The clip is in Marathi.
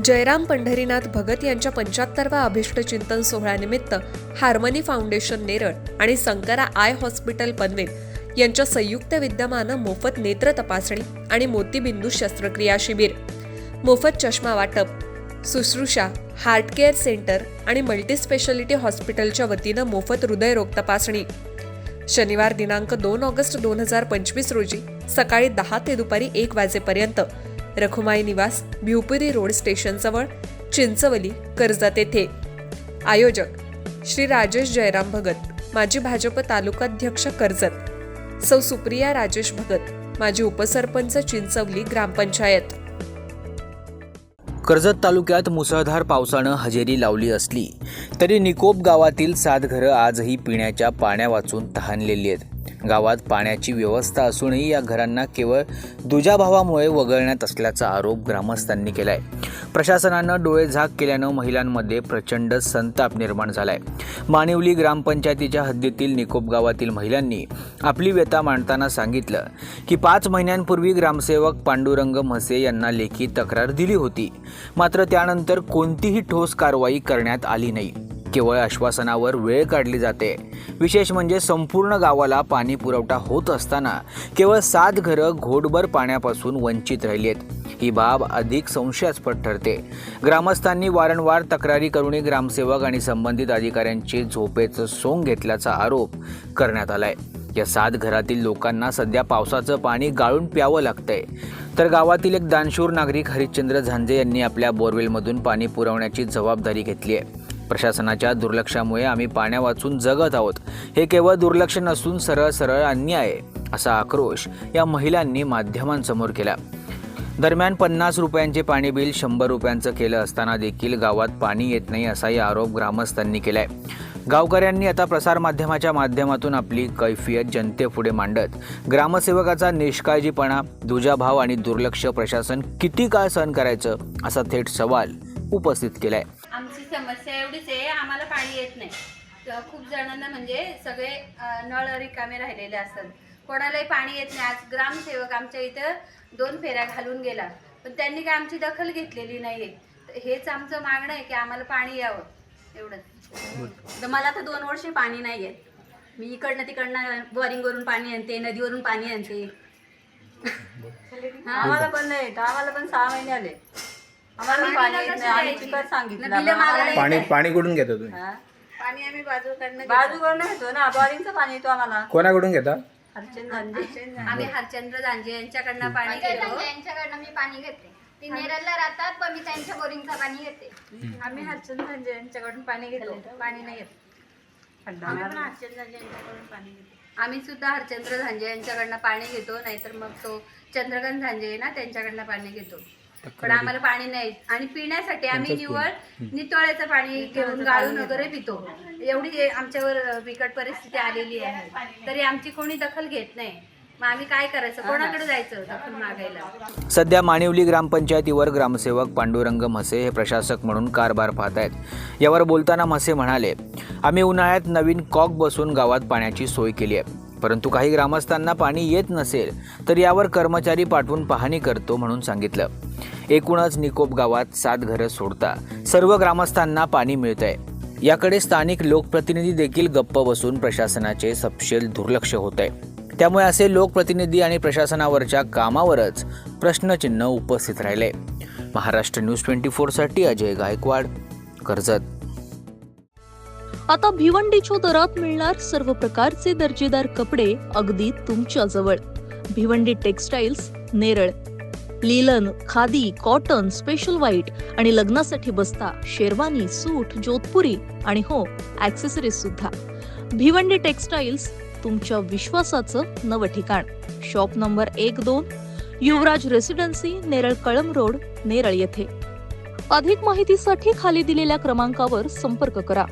जयराम पंढरीनाथ भगत यांच्या पंच्याहत्तरवा अभिष्टचिंतन सोहळ्यानिमित्त हार्मनी फाउंडेशन नेरळ आणि संकरा आय हॉस्पिटल पनवेल यांच्या संयुक्त विद्यमानं मोफत नेत्र तपासणी आणि मोतीबिंदू शस्त्रक्रिया शिबिर मोफत चष्मा वाटप सुश्रूषा हार्ट केअर सेंटर आणि मल्टीस्पेशालिटी हॉस्पिटलच्या वतीनं मोफत हृदयरोग तपासणी. शनिवार दिनांक दोन ऑगस्ट दोन हजार पंचवीस रोजी सकाळी दहा ते दुपारी एक वाजेपर्यंत रखुमाई निवास भिवपुरी रोड स्टेशनजवळ चिंचवली कर्जत येथे. आयोजक श्री राजेश जयराम भगत माजी भाजप तालुकाध्यक्ष कर्जत. सौ सुप्रिया राजेश भगत माजी उपसरपंच चिंचवली ग्रामपंचायत कर्जत तालुक्यात मुसळधार पावसानं हजेरी लावली असली तरी निकोप गावातील सात घरं आजही पिण्याच्या पाण्या वाचून तहानलेली आहेत. गावात पाण्याची व्यवस्था असूनही या घरांना केवळ दुजाभावामुळे वगळण्यात असल्याचा आरोप ग्रामस्थांनी केलाय. प्रशासनानं डोळे झाक केल्यानं महिलांमध्ये प्रचंड संताप निर्माण झालाय. मानिवली ग्रामपंचायतीच्या हद्दीतील निकोप गावातील महिलांनी आपली व्यथा मांडताना सांगितलं की पाच महिन्यांपूर्वी ग्रामसेवक पांडुरंग म्हसे यांना लेखी तक्रार दिली होती. मात्र त्यानंतर कोणतीही ठोस कारवाई करण्यात आली नाही. केवळ आश्वासनावर वेळ काढली जाते. विशेष म्हणजे संपूर्ण गावाला पाणी पुरवठा होत असताना केवळ सात घरं घोटभर पाण्यापासून वंचित राहिली आहेत ही बाब अधिक संशयास्पद ठरते. ग्रामस्थांनी वारंवार तक्रारी करूनही ग्रामसेवक आणि संबंधित अधिकाऱ्यांचे झोपेचं सोंग घेतल्याचा आरोप करण्यात आलाय. या सात घरातील लोकांना सध्या पावसाचं पाणी गाळून प्यावं लागतंय. तर गावातील एक दानशूर नागरिक हरिश्चंद्र झांजे यांनी आपल्या बोरवेलमधून पाणी पुरवण्याची जबाबदारी घेतली आहे प्रशासनाच्या दुर्लक्षामुळे आम्ही पाण्या वाचून जगत आहोत. हे केवळ दुर्लक्ष नसून सरळ सरळ अन्याय आहे असा आक्रोश या महिलांनी माध्यमांसमोर केला. दरम्यान पन्नास रुपयांचे पाणी बिल शंभर रुपयांचं केलं असताना देखील गावात पाणी येत नाही असाही आरोप ग्रामस्थांनी केलाय. गावकऱ्यांनी आता प्रसारमाध्यमाच्या माध्यमातून आपली कैफियत जनतेपुढे मांडत ग्रामसेवकाचा निष्काळजीपणा दुजाभाव आणि दुर्लक्ष प्रशासन किती काळ सहन करायचं असा थेट सवाल उपस्थित केलाय. समस्या एवढीच आहे आम्हाला पाणी येत नाही. तर खूप जणांना म्हणजे सगळे अं, नळ रिकामे राहिलेले असतात. कोणालाही पाणी येत नाही. आज ग्रामसेवक आमच्या इथं दोन फेऱ्या घालून गेला. पण त्यांनी काय आमची दखल घेतलेली नाही आहे हेच आमचं मागणं आहे की आम्हाला पाणी यावं. एवढंच. तर मला तर दोन वर्षे पाणी नाही येत मी इकडनं तिकडनं बोरिंगवरून पाणी आणते नदीवरून पाणी आणते. आम्हाला पण नाही येत. आम्हाला पण सहा महिने आले. आम्हाला पण पाणी येत नाही आम्ही चिकट सांगितलं. बिलं मागायला पाणी पाणी कुठून घेता तुम्ही? हा? पाणी आम्ही बाजूकडनं बाजूकडनं येतो ना. बोरिंगचं पाणी येतो आम्हाला. कोणाकडून घेता? अर्चन गांधी आम्ही हरचंद्र दांजे यांच्याकडनं पाणी घेतो. यांच्याकडनं मी पाणी घेते. ती नेरळला राहतात पण मी त्यांच्या बोरिंगचं पाणी घेते. आम्ही हरचंद्र दांजे यांच्याकडून पाणी घेतो. पाणी नाही येत. आम्ही सुद्धा हरचंद्र झांजे यांच्याकडनं पाणी घेतो नाहीतर मग तो चंद्रकांत झांजे आहे ना त्यांच्याकडनं पाणी घेतो. पण आम्हाला पाणी नाही. आणि पिण्यासाठी आम्ही निवळ नितोळ्याचं पाणी घेऊन गाळून वगैरे पितो. एवढी आमच्यावर बिकट परिस्थिती आलेली आहे. तरी आमची कोणी दखल घेत नाही. मग आम्ही काय करायचं? कोणाकडे जायचं दखल मागायला? सध्या मानिवली ग्रामपंचायतीवर ग्रामसेवक पांडुरंग म्हसे हे प्रशासक म्हणून कारभार पाहत आहेत यावर बोलताना म्हसे म्हणाले आम्ही उन्हाळ्यात नवीन कॉक बसून गावात पाण्याची सोय केली आहे. परंतु काही ग्रामस्थांना पाणी येत नसेल तर यावर कर्मचारी पाठवून पाहणी करतो म्हणून सांगितलं. एकूणच निकोप गावात सात घरं सोडता सर्व ग्रामस्थांना पाणी मिळत आहे याकडे स्थानिक लोकप्रतिनिधी देखील गप्प बसून प्रशासनाचे सपशेल दुर्लक्ष होत आहे त्यामुळे असे लोकप्रतिनिधी आणि प्रशासनावरच्या कामावरच प्रश्नचिन्ह उपस्थित राहिले. महाराष्ट्र न्यूज ट्वेंटी फोरसाठी अजय गायकवाड कर्जत. आता भिवंडीच्या दरात मिळणार सर्व प्रकारचे दर्जेदार कपडे अगदी तुमच्या जवळ Bhiwandi textiles Neral. Linen khadi cotton special white आणि लग्नासाठी बस्ता शेरवानी सूट जोधपुरी आणि हो ऍक्सेसरीज सुद्धा. भिवंडी टेक्सटाईल्स तुमच्या विश्वासाचं नवं ठिकाण. शॉप नंबर एक दोन युवराज रेसिडेन्सी नेरळ कळम रोड नेरळ येथे. अधिक माहितीसाठी खाली दिलेल्या क्रमांकावर संपर्क करा.